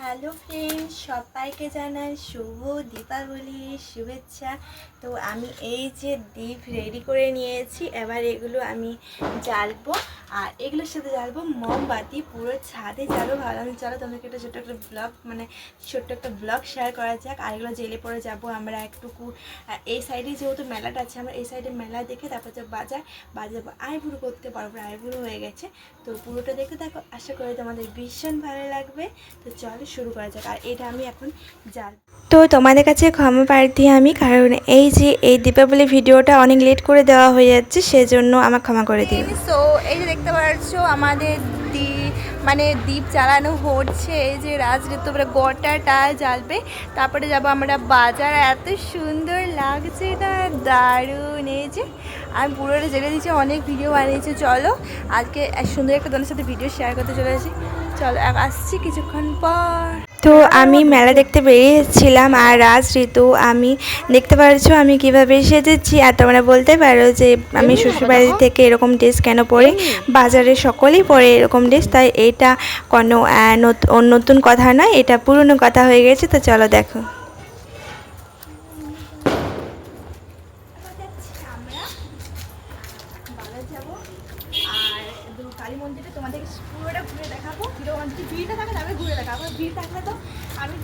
Hello friend সবাইকে জানাই শুভ দীপাবলির শুভেচ্ছা। তো আমি এই যে দ্বীপ রেডি করে নিয়েছি, এবার এগুলো আমি জ্বালবো। আর এগুলোর সাথে জ্বালবো মোমবাতি, পুরো ছাদে জ্বালবো। ভাবলাম চলো তোমাদেরকে একটা ছোট্ট একটা ব্লগ মানে ছোট্ট একটা ব্লগ শেয়ার করা যাক। আর এগুলো জেলে পরে যাব আমরা একটুকু। এই সাইডে যেহেতু মেলাটা আছে, আমরা এই সাইডে মেলা দেখে তারপর যে বাজার। বাজাবো আইবুড়ো করতে পারব আইবুড়ো হয়ে গেছে। তো পুরোটা দেখে দেখো আশা করি তোমাদের ভীষণ ভালো লাগবে। তো চলো শুরু করা যাক। আর এটা আমি এখন জাল তো তোমাদের কাছে ক্ষমা প্রার্থী আমি, কারণ এই যে এই দীপাবলি ভিডিওটা অনেক লেট করে দেওয়া হয়ে যাচ্ছে, সেজন্য আমার ক্ষমা করে দিন সো এই যে দেখতে পাচ্ছ আমাদের দি মানে দ্বীপ চালানো হচ্ছে যে রাজ তোমরা গোটাটা জ্বালবে। তারপরে যাব আমরা বাজার, এত সুন্দর লাগছে না? দারুণ, এই যে, আমি পুরোটা জেলে দিয়েছি অনেক ভিডিও বানিয়েছি, চলো। আজকে সুন্দর একটা দলের সাথে ভিডিও শেয়ার করতে চলে চলেছি চলো আসছি কিছুক্ষণ পর। তো আমি মেলা দেখতে বেরিয়েছিলাম আর রাজ ঋতু আমি দেখতে পারছ আমি কীভাবে সেজেছি আর তোমরা বলতে পারো যে আমি শ্বশুরবাড়ি থেকে এরকম ড্রেস কেন পরি? বাজারে সকলেই পরে এরকম ড্রেস তাই এটা কোনো নতুন কথা নয় এটা পুরনো কথা হয়ে গেছে তো চলো দেখো যাব আর দু- কালী মন্দিরে তোমাদেরকে পুরোটা ঘুরে দেখাবো কীরকম যদি ভিড়টা থাকে তবে ঘুরে দেখাবো ভিড় থাকলে তো আমি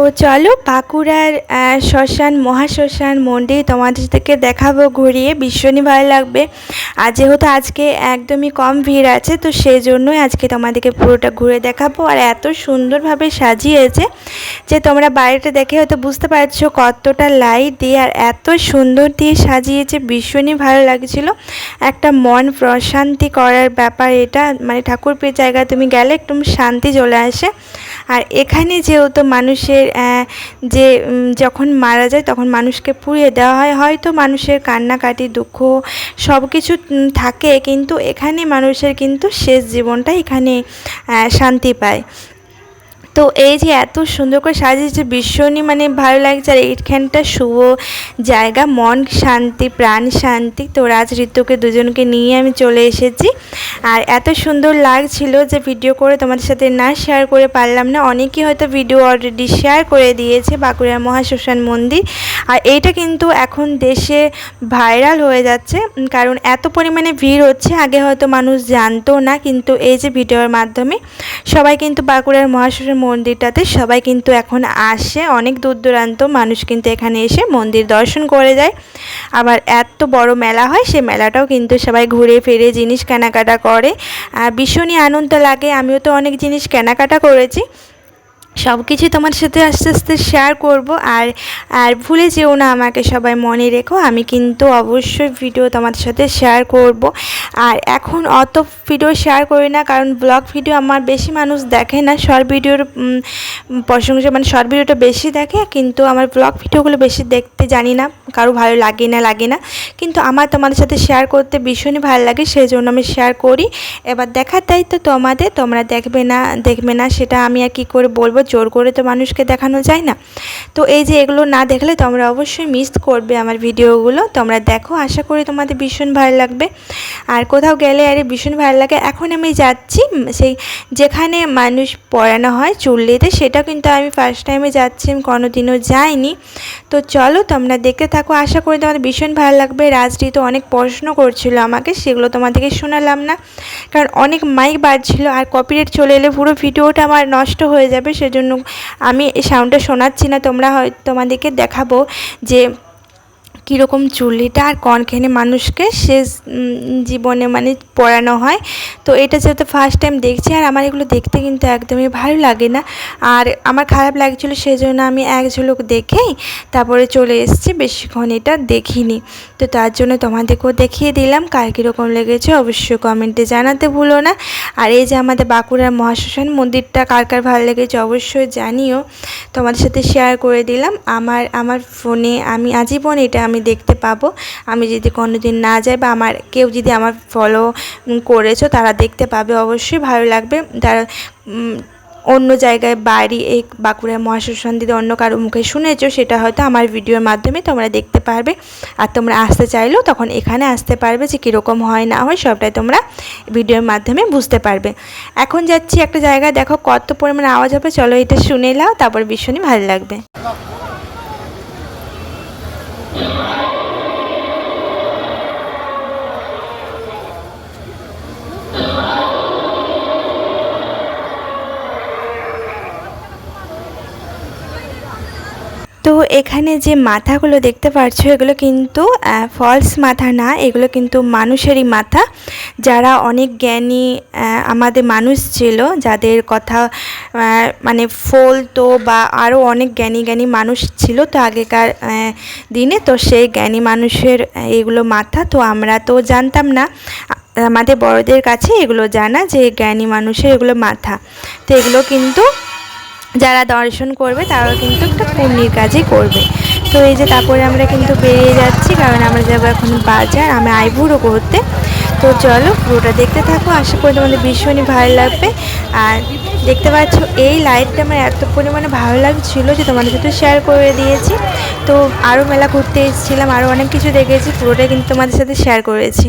ও চলো বাঁকুড়ার শ্মশান, মহাশ্মশান মন্দির তোমাদের থেকে দেখাবো, ঘুরিয়ে। ভীষণই ভালো লাগবে। আর যেহেতু আজকে একদমই কম ভিড় আছে, তো সেই জন্যই আজকে তোমাদেরকে পুরোটা ঘুরে দেখাবো। আর এত সুন্দরভাবে সাজিয়েছে যে তোমরা বাইরেটা দেখে হয়তো বুঝতে পারছ কতটা লাইট দিয়ে আর এত সুন্দর দিয়ে সাজিয়েছে, ভীষণই ভালো লাগছিল। একটা মন প্রশান্তি করার ব্যাপার এটা। মানে ঠাকুরপের জায়গায় তুমি গেলে একটু শান্তি চলে আসে। আর এখানে যেহেতু মানুষের যে যখন মারা যায় তখন মানুষকে পুড়িয়ে দেওয়া হয়, হয়তো মানুষের কান্নাকাটি, দুঃখ সব কিছু থাকে, কিন্তু এখানে মানুষের কিন্তু শেষ জীবনটা এখানে শান্তি পায়। তো এই যে এত সুন্দর করে সাজিয়েছে ভীষণই মানে ভালো লাগছে। আর এইখানটা শুভ জায়গা, মন শান্তি, প্রাণ শান্তি। তো রাজ, ঋতুকে দুজনকে নিয়ে আমি চলে এসেছি। আর এত সুন্দর লাগছিল যে ভিডিও করে তোমাদের সাথে না শেয়ার করে পারলাম না। অনেকেই হয়তো ভিডিও অলরেডি শেয়ার করে দিয়েছে বাঁকুড়ার মহাশ্মশান মন্দির। আর এইটা কিন্তু এখন দেশে ভাইরাল হয়ে যাচ্ছে। কারণ এত পরিমাণে ভিড় হচ্ছে, আগে হয়তো মানুষ জানতো না। কিন্তু এই যে ভিডিওর মাধ্যমে সবাই কিন্তু বাঁকুড়ার মহাশ্মশান মন্দিরটাতে সবাই কিন্তু এখন আসে। অনেক দূর দূরান্ত মানুষ কিন্তু এখানে এসে মন্দির দর্শন করে যায়। আবার এত বড় মেলা হয়, সে মেলাটাও কিন্তু সবাই ঘুরে ফিরে জিনিস কেনাকাটা করে। ভীষণই আনন্দ লাগে। আমিও তো অনেক জিনিস কেনাকাটা করেছি। সব কিছু তোমার সাথে আস্তে আস্তে শেয়ার করব। আর আর ভুলে যেও না আমাকে সবাই মনে রেখো, আমি কিন্তু অবশ্যই ভিডিও তোমাদের সাথে শেয়ার করব। আর এখন অত ভিডিও শেয়ার করি না, কারণ ব্লগ ভিডিও আমার বেশি মানুষ দেখে না শর্ট ভিডিওর প্রশংসা মানে শর্ট ভিডিওটা বেশি দেখে, কিন্তু আমার ব্লগ ভিডিওগুলো বেশি দেখতে জানি না, কারও ভালো লাগে না লাগে না। কিন্তু আমার তোমাদের সাথে শেয়ার করতে ভীষণই ভালো লাগে সেই জন্য আমি শেয়ার করি। এবার দেখার দায়িত্ব তোমাদের, তোমরা দেখবে না দেখবে না, সেটা আমি আর কী করে বলব জোর করে তো মানুষকে দেখানো যায় না। তো এই যে এগুলো না দেখলে তোমরা অবশ্যই মিস করবে আমার ভিডিওগুলো। তোমরা দেখো, আশা করি তোমাদের ভীষণ ভালো লাগবে। আর কোথাও গেলে আরে ভীষণ ভালো লাগে। এখন আমি যাচ্ছি সেই যেখানে মানুষ পড়ানো হয় চুল্লিতে, সেটা কিন্তু আমি ফার্স্ট টাইমে যাচ্ছি কোনোদিনও যাইনি। তো চলো তোমরা দেখতে থাকো, আশা করি তোমাদের ভীষণ ভালো লাগবে। রাজটি তো অনেক প্রশ্ন করছিল আমাকে, সেগুলো তোমাদেরকে শোনালাম না। কারণ অনেক মাইক বাজছিল, আর কপিরেট চলে এলে পুরো ভিডিওটা আমার নষ্ট হয়ে যাবে, সেজন্য আমি এই সাউন্ডটা শোনাচ্ছি না, তোমরা হয়, তোমাদেরকে দেখাবো যে কীরকম চুল্লিটা আর কনখানে মানুষকে শেষ জীবনে মানে পড়ানো হয়। তো এটা যেহেতু ফার্স্ট টাইম দেখছি আর আমার এগুলো দেখতে কিন্তু একদমই ভালো লাগে না। আর আমার খারাপ লাগছিল সেই জন্য আমি এক ঝুলুক দেখেই তারপরে চলে এসেছি, বেশিক্ষণ এটা দেখিনি। তো তার জন্য তোমাদেরকেও দেখিয়ে দিলাম কার কীরকম লেগেছে, অবশ্যই কমেন্টে জানাতে ভুলো না। আর এই যে আমাদের বাঁকুড়ার মহাশ্মশান মন্দিরটা কার কার ভালো লেগেছে, অবশ্যই জানিও। তোমাদের সাথে শেয়ার করে দিলাম। আমার আমার ফোনে আমি, আজীবন এটা আমি দেখতে পাবো। আমি যদি কোনো দিন না যাই বা আমার, কেউ যদি আমার ফলো করেছ তারা দেখতে পাবে। অবশ্যই ভালো লাগবে। তারা অন্য জায়গায় বাড়ি এই বাঁকুড়ায় মহাশ্মশান দিদি অন্য কারও মুখে শুনেছো, সেটা হয়তো আমার ভিডিওর মাধ্যমে তোমরা দেখতে পারবে। আর তোমরা আসতে চাইলেও তখন এখানে আসতে পারবে যে কীরকম হয়, না হয়, সবটাই তোমরা ভিডিওর মাধ্যমে বুঝতে পারবে। এখন যাচ্ছি একটা জায়গায়, দেখো কত পরিমাণে আওয়াজ হবে, চলো এটা শুনে নাও, তারপর ভীষণই ভালো লাগবে তো এখানে যে মাথাগুলো দেখতে পাচ্ছ এগুলো কিন্তু ফলস মাথা না, এগুলো কিন্তু মানুষেরই মাথা। যারা অনেক জ্ঞানী আমাদের মানুষ ছিল, যাদের কথা মানে ফলতো বা আরও অনেক জ্ঞানী জ্ঞানী মানুষ ছিল তো আগেকার দিনে, তো সেই জ্ঞানী মানুষের এগুলো মাথা। তো আমরা তো জানতাম না, আমাদের বড়দের কাছে এগুলো জানা যে জ্ঞানী মানুষের এগুলো মাথা। তো এগুলো কিন্তু যারা দর্শন করবে তারাও কিন্তু একটা পুণ্যের কাজই করবে। তো এই যে তারপরে আমরা কিন্তু বেরিয়ে যাচ্ছি, কারণ আমরা যাব এখন বাজার, আমি আইবুড়ো করতে। তো চলো পুরোটা দেখতে থাকো, আশা করি তোমাদের ভীষণই ভালো লাগবে। আর দেখতে পাচ্ছ এই লাইটটা আমার এত পরিমাণে ভালো লাগছিল যে তোমাদের সাথে শেয়ার করে দিয়েছি। তো আরও মেলা ঘুরতে এসেছিলাম আরও অনেক কিছু দেখেছি পুরোটাই কিন্তু তোমাদের সাথে শেয়ার করেছি।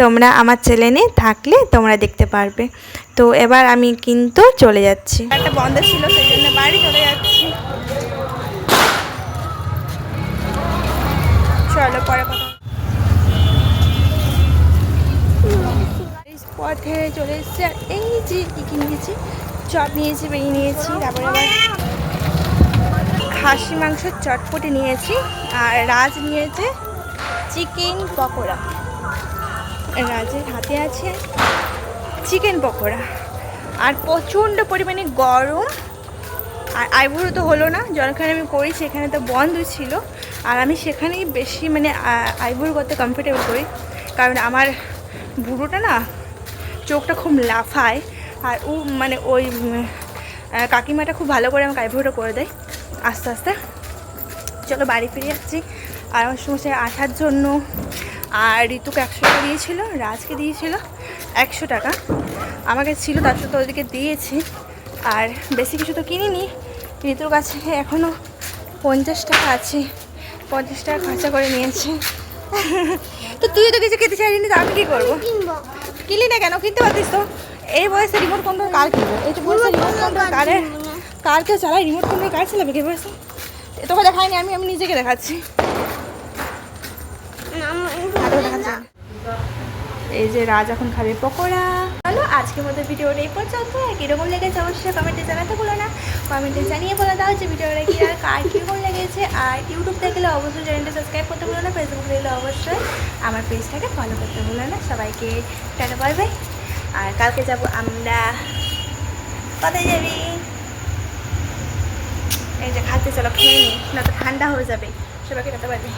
তোমরা আমার চ্যানেলে থাকলে তোমরা দেখতে পারবে। তো এবার আমি কিন্তু চলে যাচ্ছি। একটা বন্ধ ছিল সেই জন্য বাড়ি চলে যাচ্ছি। চলো পরে কথা পথে চলে এসেছি আর এই যে কি কী নিয়েছি চপ নিয়েছি বেরিয়ে নিয়েছি, তারপরে আবার খাসি মাংসের চটপটি নিয়েছি, আর রাজ নিয়েছে চিকেন পকোড়া। রাজের হাতে আছে চিকেন পকোড়া। আর প্রচণ্ড পরিমাণে গরম, আর আইবুড়ো তো হলো না যখন আমি করি সেখানে তো বন্ধ ছিল, আর আমি সেখানেই বেশি মানে আইবুড়ো করতে কমফোর্টেবল করি, কারণ আমার বুড়োটা না, চোখটা খুব লাফায় আর ও মানে ওই কাকিমাটা খুব ভালো করে আমাকে আইবুড়োটা করে দেয়। আস্তে আস্তে। চলো বাড়ি ফিরে যাচ্ছি। আর আমার সমস্যায় আসার জন্য আর ঋতুকে একশো টাকা দিয়েছিলো রাজকে দিয়েছিল একশো টাকা। আমাকে ছিল তার সাথে ওদেরকে দিয়েছি। আর বেশি কিছু তো কিনিনি। ঋতুর কাছে এখনও পঞ্চাশ টাকা আছে। পঞ্চাশ টাকা খরচা করে নিয়েছি। তো তুই তো কিছু খেতে চাইনি তো আমি কী করব? কিনলি না কেন? কিনতে পারতিস তো। এই বয়সে রিমোট কন্ট্রোল কার কিনবে? এই বয়সে রিমোট কন্ট্রোল কারে কার কেউ চালায়? রিমোট কন্ট্রোল কার চালাবে? কে বয়সে তোকে দেখায়নি আমি আমি নিজেকে দেখাচ্ছি। এই যে রাজ এখন খাবে পকোড়া। চলো আজকের মতো ভিডিওটা এই পর্যন্ত। আর কীরকম লেগেছে অবশ্যই কমেন্টে জানাতে বলো না। কমেন্টে জানিয়ে বলে দাও যে ভিডিওটা কি আর কার কীরকম লেগেছে। আর ইউটিউব দেখলে অবশ্যই চ্যানেলটা সাবস্ক্রাইব করতে বলো না ফেসবুক দেখলে অবশ্যই আমার পেজটাকে ফলো করতে ভুলো না। সবাইকে টাটা বলবে আর কালকে যাব আমরা কোথায় যাবি? এই যে খাতে চলো, খেয়ে নি, না তো ঠান্ডা হয়ে যাবে, সবাইকে খেতে বলবে